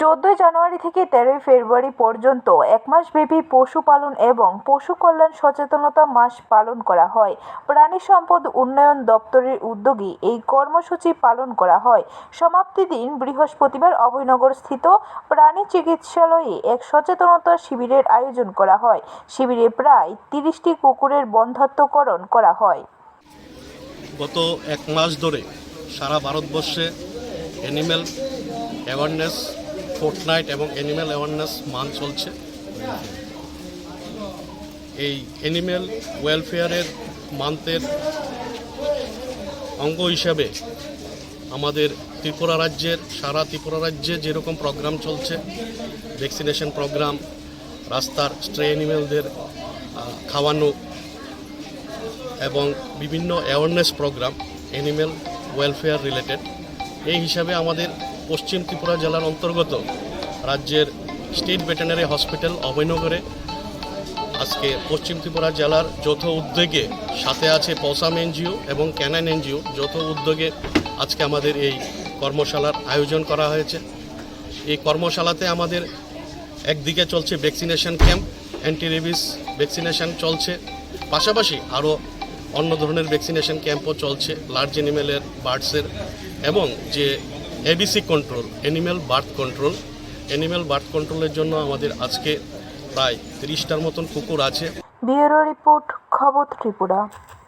চোদ্দই জানুয়ারি থেকে তেরোই ফেব্রুয়ারি পর্যন্ত এক মাসব্যাপী পশুপালন এবং পশু কল্যাণ সচেতনতা মাস পালন করা হয়। প্রাণী সম্পদ উন্নয়ন দপ্তরের উদ্যোগে এই কর্মসূচি পালন করা হয়। সমাপ্তি দিন বৃহস্পতিবার অভয়নগর স্থিত প্রাণী চিকিৎসালয়ে এক সচেতনতা শিবিরের আয়োজন করা হয়। শিবিরে প্রায় তিরিশটি কুকুরের বন্ধাত্মকরণ করা হয়। গত এক মাস ধরে সারা ভারতবর্ষে অ্যানিম্যাল অ্যাওয়ারনেস ফোর্টনাইট এবং অ্যানিম্যাল অ্যাওয়ারনেস মান্থ চলছে। এই অ্যানিম্যাল ওয়েলফেয়ারের মান্থের অঙ্গ হিসাবে আমাদের ত্রিপুরা রাজ্যের, সারা ত্রিপুরা রাজ্যে যেরকম প্রোগ্রাম চলছে ভ্যাকসিনেশন প্রোগ্রাম রাস্তার স্ট্রে অ্যানিমেলদের খাওয়ানো এবং বিভিন্ন awareness programme animal welfare related এই হিসাবে আমাদের পশ্চিম ত্রিপুরা জেলার অন্তর্গত রাজ্যের স্টেট ভেটেনারি হসপিটাল অভয়নগরে। আজকে পশ্চিম ত্রিপুরা জেলার যৌথ উদ্যোগে সাথে আছে পসাম এনজিও এবং ক্যানান এনজিও। যৌথ উদ্যোগে আজকে আমাদের এই কর্মশালার আয়োজন করা হয়েছে। এই কর্মশালাতে আমাদের একদিকে চলছে vaccination camp anti rabies vaccination চলছে। পাশাপাশি আরও অন্য ধরনের ভ্যাকসিনেশন ক্যাম্পও চলছে লার্জ এনিমেলের বার্ডসের এবং যে ABC control animal birth control animal birth কন্ট্রোলের জন্য আমাদের আজকে প্রায় তিরিশটার মতন কুকুর আছে। ব্যুরো রিপোর্ট, খবর ত্রিপুরা।